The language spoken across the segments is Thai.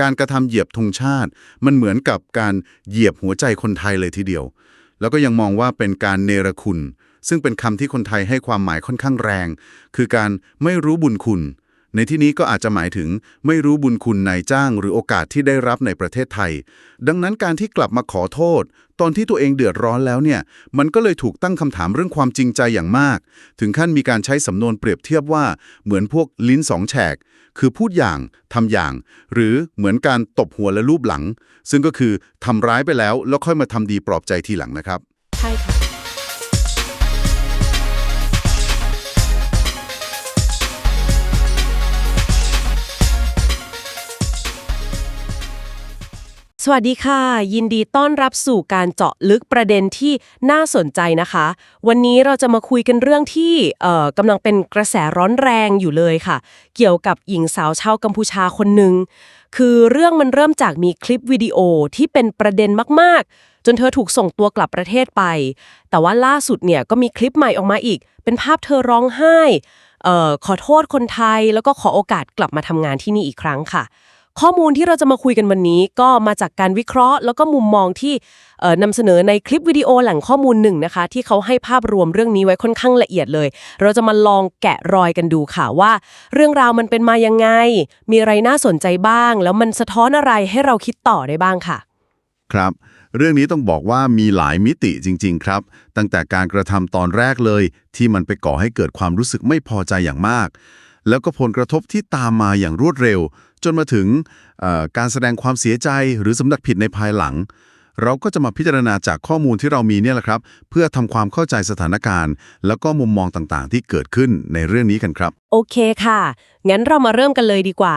การกระทำเหยียบธงชาติ มันเหมือนกับการเหยียบหัวใจคนไทยเลยทีเดียว แล้วก็ยังมองว่าเป็นการเนรคุณ ซึ่งเป็นคำที่คนไทยให้ความหมายค่อนข้างแรง คือการไม่รู้บุญคุณ ในที่นี้ก็อาจจะหมายถึงไม่รู้บุญคุณนายจ้างหรือโอกาสที่ได้รับในประเทศไทย ดังนั้นการที่กลับมาขอโทษ ตอนที่ตัวเองเดือดร้อนแล้วเนี่ย มันก็เลยถูกตั้งคำถามเรื่องความจริงใจอย่างมาก ถึงขั้นมีการใช้สำนวนเปรียบเทียบว่าเหมือนพวกลิ้นสองแฉก คือพูดอย่างทำอย่าง หรือเหมือนการตบหัวและลูบหลัง ซึ่งก็คือทำร้ายไปแล้วแล้วค่อยมาทำดีปลอบใจทีหลังนะครับ ใช่ค่ะ วัสดีค่ะ ยินดีต้อนรับสู่การเจาะลึกประเด็นที่น่าสนใจนะคะ วันนี้เราจะมาคุยกันเรื่องที่เอ่อกำลังเป็นกระแสร้อนแรงอยู่เลยค่ะ เกี่ยวกับหญิงสาวชาวกัมพูชาคนหนึ่งคือเรื่องมันเริ่มจากมีคลิปวิดีโอที่เป็นประเด็นมากๆ จนเธอถูกส่งตัวกลับประเทศไป แต่ว่าล่าสุดเนี่ยก็มีคลิปใหม่ออกมาอีก เป็นภาพเธอร้องไห้ขอโทษคนไทย แล้วก็ขอโอกาสกลับมาทำงานที่นี่อีกครั้งค่ะ ข้อมูลที่เราจะมาคุยกันวันนี้ก็มาจากการวิเคราะห์ แล้วก็มุมมองที่นำเสนอในคลิปวิดีโอแหล่งข้อมูลหนึ่งนะคะ ที่เขาให้ภาพรวมเรื่องนี้ไว้ค่อนข้างละเอียดเลย เราจะมาลองแกะรอยกันดูค่ะว่า เรื่องราวมันเป็นมายังไง มีอะไรน่าสนใจบ้าง แล้วมันสะท้อนอะไรให้เราคิดต่อได้บ้างค่ะ ครับเรื่องนี้ต้องบอกว่ามีหลายมิติจริง ๆ ครับ ตั้งแต่การกระทำตอนแรกเลย ที่มันไปก่อให้เกิดความรู้สึกไม่พอใจอย่างมาก แล้วก็ผลกระทบที่ตามมาอย่างรวดเร็ว จนมาถึงการแสดงความเสียใจหรือสำนึกผิดในภายหลัง เราก็จะมาพิจารณาจากข้อมูลที่เรามีเนี่ยแหละครับ เพื่อทำความเข้าใจสถานการณ์ แล้วก็มุมมองต่างๆ ที่เกิดขึ้นในเรื่องนี้กันครับ โอเคค่ะ งั้นเรามาเริ่มกันเลยดีกว่า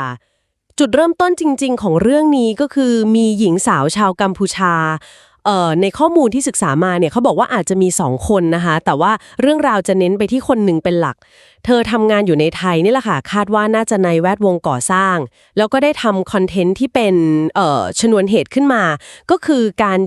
จุดเริ่มต้นจริง ๆ ของเรื่องนี้ก็คือมีหญิงสาวชาวกัมพูชา ในข้อมูลที่ศึกษามาเนี่ยเขาบอกว่าอาจจะมี 2 คนนะคะ แต่ว่าเรื่องราวจะเน้นไปที่คนหนึ่งเป็นหลัก เธอทำงานอยู่ในไทยนี่แหละค่ะ คาดว่าน่าจะในแวดวงก่อสร้าง แล้วก็ได้ทำคอนเทนต์ที่เป็นเอ่อชนวนเหตุขึ้นมา ก็คือการ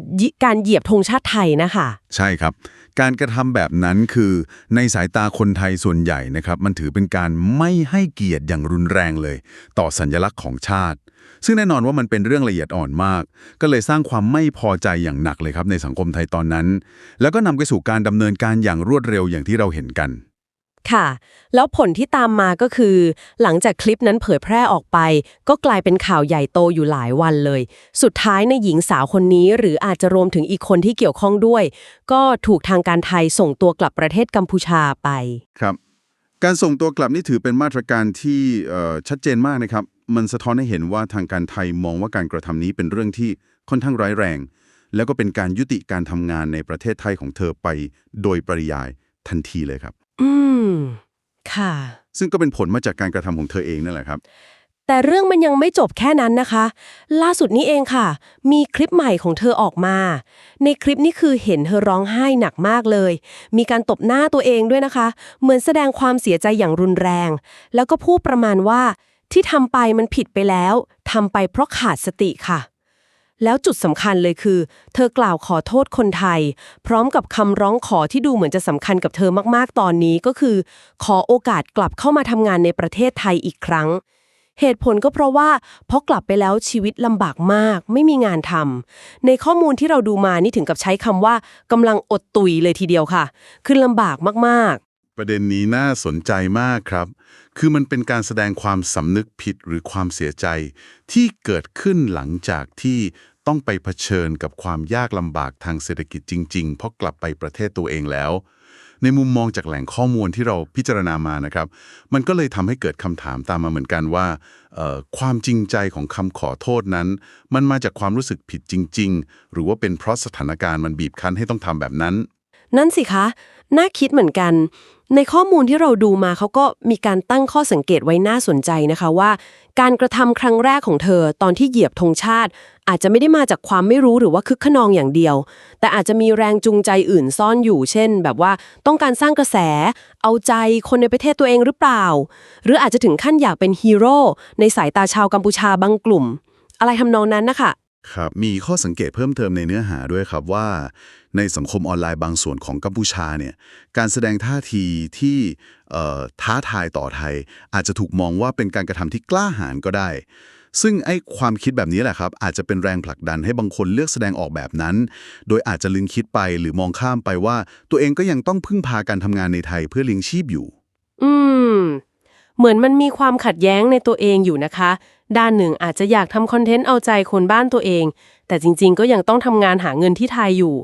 การเหยียบธงชาติไทยนะคะ ใช่ครับ การกระทำแบบนั้นคือในสายตาคนไทยส่วนใหญ่นะครับ มันถือเป็นการไม่ให้เกียรติอย่างรุนแรงเลย ต่อสัญลักษณ์ของชาติ ซึ่งแน่นอนว่ามันเป็นเรื่องละเอียดอ่อนมาก ก็เลยสร้างความไม่พอใจอย่างหนักเลยครับในสังคมไทยตอนนั้น แล้วก็นำไปสู่การดำเนินการอย่างรวดเร็วอย่างที่เราเห็นกัน ค่ะ แล้วผลที่ตามมาก็คือ หลังจากคลิปนั้นเผยแพร่ออกไป ก็กลายเป็นข่าวใหญ่โตอยู่หลายวันเลย สุดท้ายในหญิงสาวคนนี้ หรืออาจจะรวมถึงอีกคนที่เกี่ยวข้องด้วย ก็ถูกทางการไทยส่งตัวกลับประเทศกัมพูชาไป ครับ การส่งตัวกลับนี่ถือเป็นมาตรการที่เอ่อชัดเจนมากนะครับ มันสะท้อนให้เห็นว่าทางการไทยมองว่าการกระทำนี้เป็นเรื่องที่ค่อนข้างร้ายแรง แล้วก็เป็นการยุติการทำงานในประเทศไทยของเธอไป โดยปริยายทันทีเลยครับ อืม ค่ะ ซึ่งก็เป็นผลมาจากการกระทำของเธอเองนั่นแหละครับ แต่เรื่องมันยังไม่จบแค่นั้นนะคะ ล่าสุดนี้เองค่ะ มีคลิปใหม่ของเธอออกมา ในคลิปนี้คือเห็นเธอร้องไห้หนักมากเลย มีการตบหน้าตัวเองด้วยนะคะ เหมือนแสดงความเสียใจอย่างรุนแรง แล้วก็พูดประมาณว่า ที่ทำไปมันผิดไปแล้วทำไปเพราะขาดสติค่ะ แล้วจุดสำคัญเลยคือ เธอกล่าวขอโทษคนไทย พร้อมกับคำร้องขอที่ดูเหมือนจะสำคัญกับเธอมากๆตอนนี้ก็คือ ขอโอกาสกลับเข้ามาทำงานในประเทศไทยอีกครั้งเหตุผลก็เพราะว่าพอกลับไปแล้วชีวิตลำบากมาก ไม่มีงานทำในข้อมูลที่เราดูมานี่ถึงกับใช้คำว่ากำลังอดตุยเลยทีเดียวค่ะ คือลำบากมาก ประเด็นนี้น่าสนใจมากครับ คือมันเป็นการแสดงความสำนึกผิดหรือความเสียใจ ที่เกิดขึ้นหลังจากที่ต้องไปเผชิญกับความยากลำบากทางเศรษฐกิจจริง ๆ เพราะกลับไปประเทศตัวเองแล้ว ในมุมมองจากแหล่งข้อมูลที่เราพิจารณามานะครับ มันก็เลยทำให้เกิดคำถามตามมาเหมือนกันว่า ความจริงใจของคำขอโทษนั้น มันมาจากความรู้สึกผิดจริง ๆ หรือว่าเป็นเพราะสถานการณ์มันบีบคั้นให้ต้องทำแบบนั้น นั่นสิคะ น่าคิดเหมือนกัน ในข้อมูลที่เราดูมาเขาก็มีการตั้งข้อสังเกตไว้น่าสนใจนะคะว่า การกระทำครั้งแรกของเธอตอนที่เหยียบธงชาติ อาจจะไม่ได้มาจากความไม่รู้หรือว่าคึกขนองอย่างเดียว แต่อาจจะมีแรงจูงใจอื่นซ่อนอยู่ เช่น แบบว่าต้องการสร้างกระแส เอาใจคนในประเทศตัวเองหรือเปล่า หรืออาจจะถึงขั้นอยากเป็นฮีโร่ในสายตาชาวกัมพูชาบางกลุ่ม อะไรทำนองนั้นนะคะ ครับมีข้อสังเกตเพิ่มเติมในเนื้อหาด้วยครับว่า ในสังคมออนไลน์บางส่วนของกัมพูชาเนี่ยการแสดงท่าทีที่ท้าทายต่อไทย อาจจะถูกมองว่าเป็นการกระทำที่กล้าหาญก็ได้ ซึ่งไอ้ความคิดแบบนี้แหละครับ อาจจะเป็นแรงผลักดันให้บางคนเลือกแสดงออกแบบนั้น โดยอาจจะลืมคิดไปหรือมองข้ามไปว่า ตัวเองก็ยังต้องพึ่งพาการทำงานในไทยเพื่อเลี้ยงชีพอยู่ เหมือนมันมีความขัดแย้งในตัวเองอยู่นะคะ ด้านหนึ่งอาจจะอยากทำคอนเทนต์เอาใจคนบ้านตัวเอง แต่จริงๆ ก็ยังต้องทำงานหาเงินที่ไทยอยู่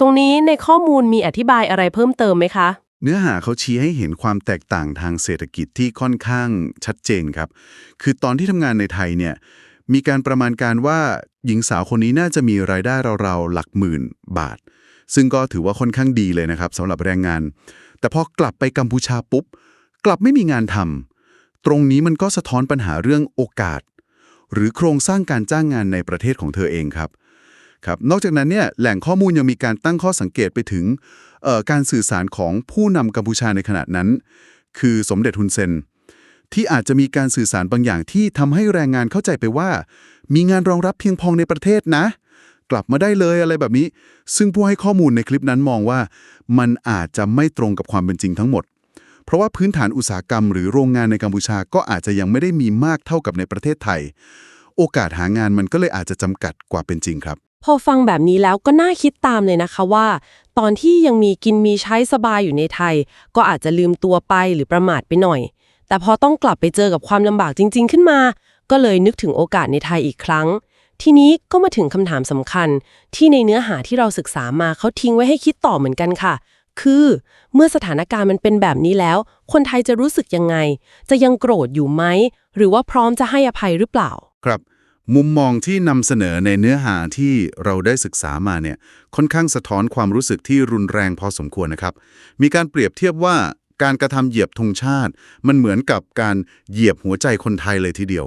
ตรงนี้ในข้อมูลมีอธิบายอะไรเพิ่มเติมไหมคะ เนื้อหาเขาชี้ให้เห็นความแตกต่างทางเศรษฐกิจที่ค่อนข้างชัดเจนครับ คือตอนที่ทำงานในไทยเนี่ยมีการประมาณการว่าหญิงสาวคนนี้น่าจะมีรายได้ราวๆหลักหมื่นบาท ซึ่งก็ถือว่าค่อนข้างดีเลยนะครับสำหรับแรงงาน แต่พอกลับไปกัมพูชาปุ๊บ กลับไม่มีงานทำ ตรงนี้มันก็สะท้อนปัญหาเรื่องโอกาส หรือโครงสร้างการจ้างงานในประเทศของเธอเองครับครับนอกจากนั้นเนี่ยแหล่งข้อมูลยังมีการตั้งข้อสังเกตไปถึงการสื่อสารของผู้นำกัมพูชาในขณะนั้น คือสมเด็จฮุนเซนที่อาจจะมีการสื่อสารบางอย่างที่ทำให้แรงงานเข้าใจไปว่า มีงานรองรับเพียงพองในประเทศนะ กลับมาได้เลยอะไรแบบนี้ ซึ่งผู้ให้ข้อมูลในคลิปนั้นมองว่า มันอาจจะไม่ตรงกับความเป็นจริงทั้งหมด เพราะว่าพื้นฐานอุตสาหกรรมหรือโรงงานในกัมพูชาก็อาจจะยังไม่ได้มีมากเท่ากับในประเทศไทย โอกาสหางานมันก็เลยอาจจะจำกัดกว่าเป็นจริงครับ พอฟังแบบนี้แล้วก็น่าคิดตามเลยนะคะว่า ตอนที่ยังมีกินมีใช้สบายอยู่ในไทย ก็อาจจะลืมตัวไปหรือประมาทไปหน่อย แต่พอต้องกลับไปเจอกับความลำบากจริง ๆ ขึ้นมา ก็เลยนึกถึงโอกาสในไทยอีกครั้งทีนี้ก็มาถึงคำถามสำคัญ ที่ในเนื้อหาที่เราศึกษามาเขาทิ้งไว้ให้คิดต่อเหมือนกันค่ะ คือเมื่อสถานการณ์มันเป็นแบบนี้แล้ว คนไทยจะรู้สึกยังไง จะยังโกรธอยู่ไหม หรือว่าพร้อมจะให้อภัยหรือเปล่า ครับ มุมมองที่นำเสนอในเนื้อหาที่เราได้ศึกษามาเนี่ยค่อนข้างสะท้อนความรู้สึกที่รุนแรงพอสมควรนะครับ มีการเปรียบเทียบว่าการกระทำเหยียบธงชาติ มันเหมือนกับการเหยียบหัวใจคนไทยเลยทีเดียว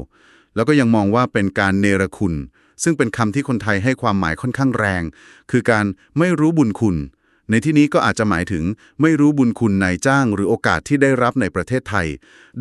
แล้วก็ยังมองว่าเป็นการเนรคุณ ซึ่งเป็นคำที่คนไทยให้ความหมายค่อนข้างแรง คือการไม่รู้บุญคุณ ในที่นี้ก็อาจจะหมายถึงไม่รู้บุญคุณนายจ้างหรือโอกาสที่ได้รับในประเทศไทย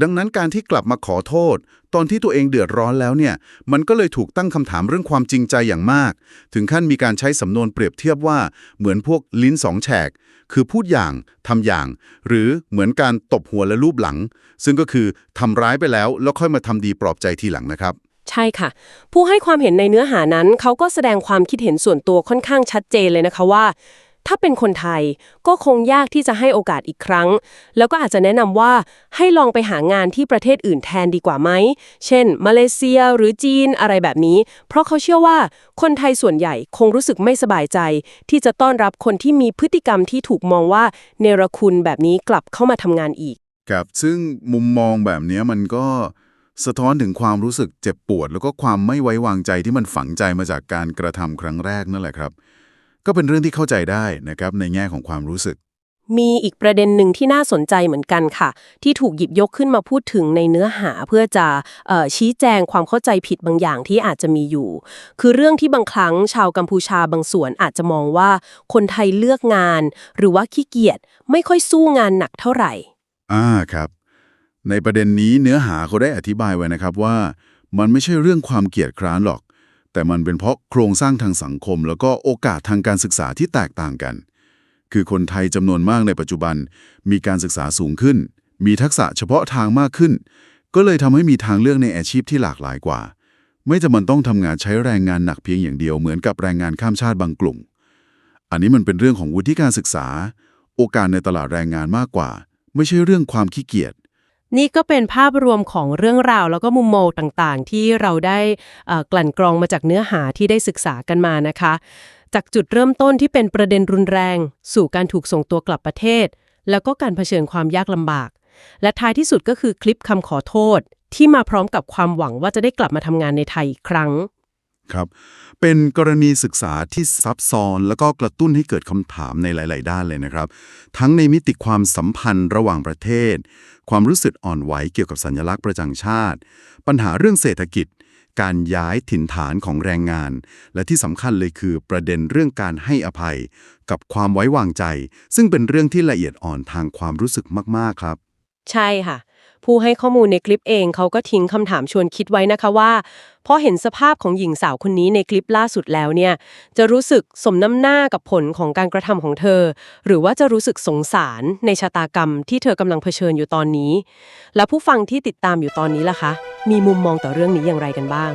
ดังนั้นการที่กลับมาขอโทษ ตอนที่ตัวเองเดือดร้อนแล้วเนี่ย มันก็เลยถูกตั้งคำถามเรื่องความจริงใจอย่างมาก ถึงขั้นมีการใช้สำนวนเปรียบเทียบว่าเหมือนพวกลิ้นสองแฉก คือพูดอย่างทำอย่าง หรือเหมือนการตบหัวและรูปหลัง ซึ่งก็คือทำร้ายไปแล้วแล้วค่อยมาทำดีปลอบใจทีหลังนะครับใช่ค่ะ ผู้ให้ความเห็นในเนื้อหานั้นเขาก็แสดงความคิดเห็นส่วนตัวค่อนข้างชัดเจนเลยนะคะว่า ถ้าเป็นคนไทยก็คงยากที่จะให้โอกาสอีกครั้ง แล้วก็อาจจะแนะนำว่าให้ลองไปหางานที่ประเทศอื่นแทนดีกว่าไหม เช่น มาเลเซียหรือจีนอะไรแบบนี้ เพราะเขาเชื่อว่าคนไทยส่วนใหญ่คงรู้สึกไม่สบายใจ ที่จะต้อนรับคนที่มีพฤติกรรมที่ถูกมองว่าเนรคุณแบบนี้กลับเข้ามาทำงานอีก ครับ ซึ่งมุมมองแบบนี้มันก็สะท้อนถึงความรู้สึกเจ็บปวด แล้วก็ความไม่ไว้วางใจที่มันฝังใจมาจากการกระทำครั้งแรกนั่นแหละครับ ก็เป็นเรื่องที่เข้าใจได้นะครับในแง่ของความรู้สึก มีอีกประเด็นหนึ่งที่น่าสนใจเหมือนกันค่ะ ที่ถูกหยิบยกขึ้นมาพูดถึงในเนื้อหาเพื่อจะเอ่อชี้แจงความเข้าใจผิดบางอย่างที่อาจจะมีอยู่ คือเรื่องที่บางครั้งชาวกัมพูชาบางส่วนอาจจะมองว่าคนไทยเลือกงาน หรือว่าขี้เกียจไม่ค่อยสู้งานหนักเท่าไหร่อ่าครับ ในประเด็นนี้เนื้อหาเขาได้อธิบายไว้นะครับว่า มันไม่ใช่เรื่องความเกียจคร้านหรอก แต่มันเป็นเพราะโครงสร้างทางสังคม แล้วก็โอกาสทางการศึกษาที่แตกต่างกัน คือคนไทยจำนวนมากในปัจจุบัน มีการศึกษาสูงขึ้น มีทักษะเฉพาะทางมากขึ้น ก็เลยทำให้มีทางเลือกในอาชีพที่หลากหลายกว่า ไม่จำเป็นต้องทำงานใช้แรงงานหนักเพียงอย่างเดียวเหมือนกับแรงงานข้ามชาติบางกลุ่ม อันนี้มันเป็นเรื่องของวุฒิการศึกษา โอกาสในตลาดแรงงานมากกว่า ไม่ใช่เรื่องความขี้เกียจ นี่ก็เป็นภาพรวมของเรื่องราว แล้วก็มุมมองต่างๆ ที่เราได้กลั่นกรองมาจากเนื้อหาที่ได้ศึกษากันมานะคะ จากจุดเริ่มต้นที่เป็นประเด็นรุนแรง สู่การถูกส่งตัวกลับประเทศ แล้วก็การเผชิญความยากลำบาก และท้ายที่สุดก็คือคลิปคำขอโทษ ที่มาพร้อมกับความหวังว่าจะได้กลับมาทำงานในไทยอีกครั้ง ครับ เป็นกรณีศึกษาที่ซับซ้อน แล้วก็กระตุ้นให้เกิดคำถามในหลาย ๆ ด้านเลยนะครับ ทั้งในมิติความสัมพันธ์ระหว่างประเทศ ความรู้สึกอ่อนไหวเกี่ยวกับสัญลักษณ์ประจังชาติ ปัญหาเรื่องเศรษฐกิจ การย้ายถิ่นฐานของแรงงาน และที่สำคัญเลยคือประเด็นเรื่องการให้อภัย กับความไว้วางใจ ซึ่งเป็นเรื่องที่ละเอียดอ่อนทางความรู้สึกมาก ๆ ครับ ใช่ค่ะ ผู้ให้ข้อมูลในคลิปเองเขาก็ทิ้งคำถามชวนคิดไว้นะคะว่าพอเห็นสภาพของหญิงสาวคนนี้ในคลิปล่าสุดแล้วเนี่ย จะรู้สึกสมน้ำหน้ากับผลของการกระทำของเธอ หรือว่าจะรู้สึกสงสารในชะตากรรมที่เธอกำลังเผชิญอยู่ตอนนี้ และผู้ฟังที่ติดตามอยู่ตอนนี้ล่ะคะ มีมุมมองต่อเรื่องนี้อย่างไรกันบ้าง